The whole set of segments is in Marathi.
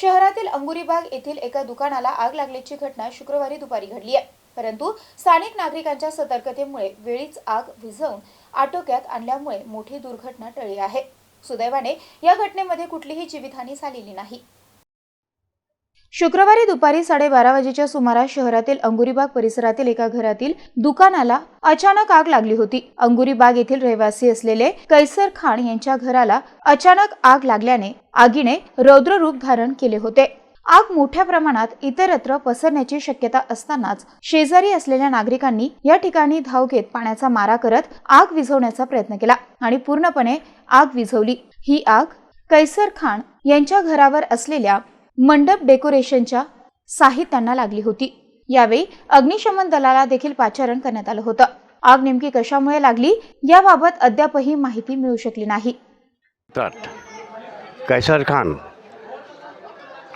शहरातील अंगुरीबाग येथील एका दुकानाला आग लागल्याची घटना शुक्रवारी दुपारी घडली आहे. परंतु स्थानिक नागरिकांच्या सतर्कतेमुळे वेळीच आग विझवून आटोक्यात आणल्यामुळे मोठी दुर्घटना टळली आहे. सुदैवाने या घटनेमध्ये कुठलीही जीवितहानी झालेली नाही. शुक्रवारी दुपारी साडेबारा वाजेच्या सुमारास शहरातील अंगुरीबाग परिसरातील एका घरातील दुकानाला अचानक आग लागली होती. अंगुरीबाग येथील रहिवासी असलेले कैसर खान यांच्या घराला अचानक आग लागल्याने आगीने रौद्र रूप धारण केले होते. आग मोठ्या प्रमाणात इतरत्र पसरण्याची शक्यता असतानाच शेजारी असलेल्या नागरिकांनी या ठिकाणी धाव घेत पाण्याचा मारा करत आग विझवण्याचा प्रयत्न केला आणि पूर्णपणे आग विझवली. ही आग कैसर खान यांच्या घरावर असलेल्या मंडप डेकोरेशनच्या साहित्यांना लागली होती. यावेळी अग्निशमन दलाला देखील पाचारण करण्यात आलं होतं. आग नेमकी कशामुळे लागली? याबाबत अद्यापही माहिती मिळू शकली नाही. कैसर खान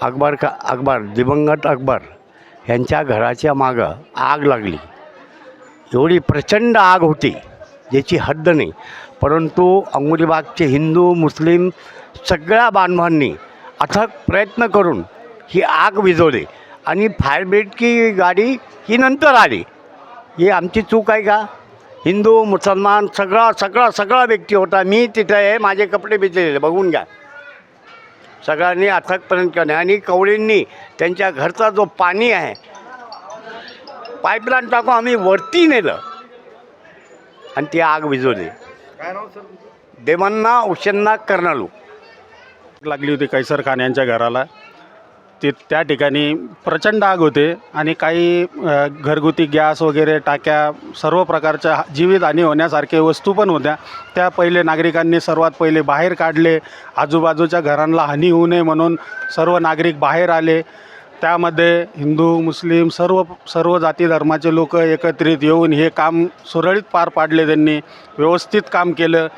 अकबर का अकबर दिवंगत अकबर यांच्या घराच्या मागं आग लागली. एवढी प्रचंड आग होती ज्याची हद्द नाही. परंतु अंगुलीबागचे हिंदू मुस्लिम सगळ्या बांधवांनी अथक प्रयत्न करून ही आग विझवली. आणि फायर ब्रिगेडची गाडी ही नंतर आली. ही आमची चूक आहे का? हिंदू मुसलमान सगळा सगळा सगळा व्यक्ती होता. मी तिथे आहे माझे कपडे भिजलेले बघून घ्या. सगळ्यांनी अथकपर्यंत केलं. आणि कवळींनी त्यांच्या घरचा जो पाणी आहे पाईपलाईन टाकून आम्ही वरती नेलं. आणि ती आग विझवली. देवांना उशन्ना करणालू. लागली होती कैसर खान यांच्या घराला. ते त्या ठिकाणी प्रचंड आग होते आणि काही अ, घरगुती गॅस वगैरे टाक्या सर्व प्रकारच्या हा- जीवितहानी होण्यासारखे वस्तू पण होत्या. त्या पहिले नागरिकांनी सर्वात पहिले बाहेर काढले. आजूबाजूच्या घरांना हानी होऊ नये म्हणून सर्व नागरिक बाहेर आले. त्यामध्ये हिंदू मुस्लिम सर्व सर्व जाती धर्माचे लोक एकत्रित येऊन हे काम सुरळीत पार पाडले त्यांनी. व्यवस्थित काम केलं.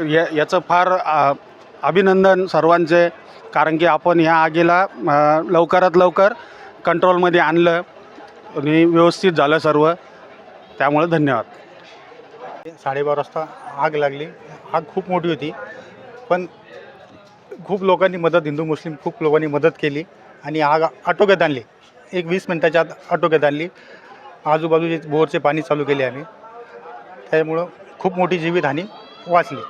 या याचं फार आ, अभिनंदन सर्वांचे कारण की आपण ह्या आगीला लवकरात लवकर कंट्रोलमध्ये आणलं आणि व्यवस्थित झालं सर्व. त्यामुळे धन्यवाद. साडेबारा वाजता आग लागली. आग खूप मोठी होती. पण खूप लोकांनी मदत हिंदू मुस्लिम खूप लोकांनी मदत केली आणि आग आटोक्यात आणली. एक वीस मिनटाच्या आत आटोक्यात आणली. आजूबाजूचे बोरचे पाणी चालू केले आम्ही. त्यामुळं खूप मोठी जीवितहानी वाचली.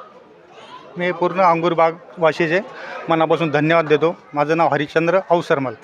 मी पूर्ण अंगूरबाग वाशीचे मनापासून धन्यवाद देतो. माझं नाव हरिश्चंद्र अवसरमल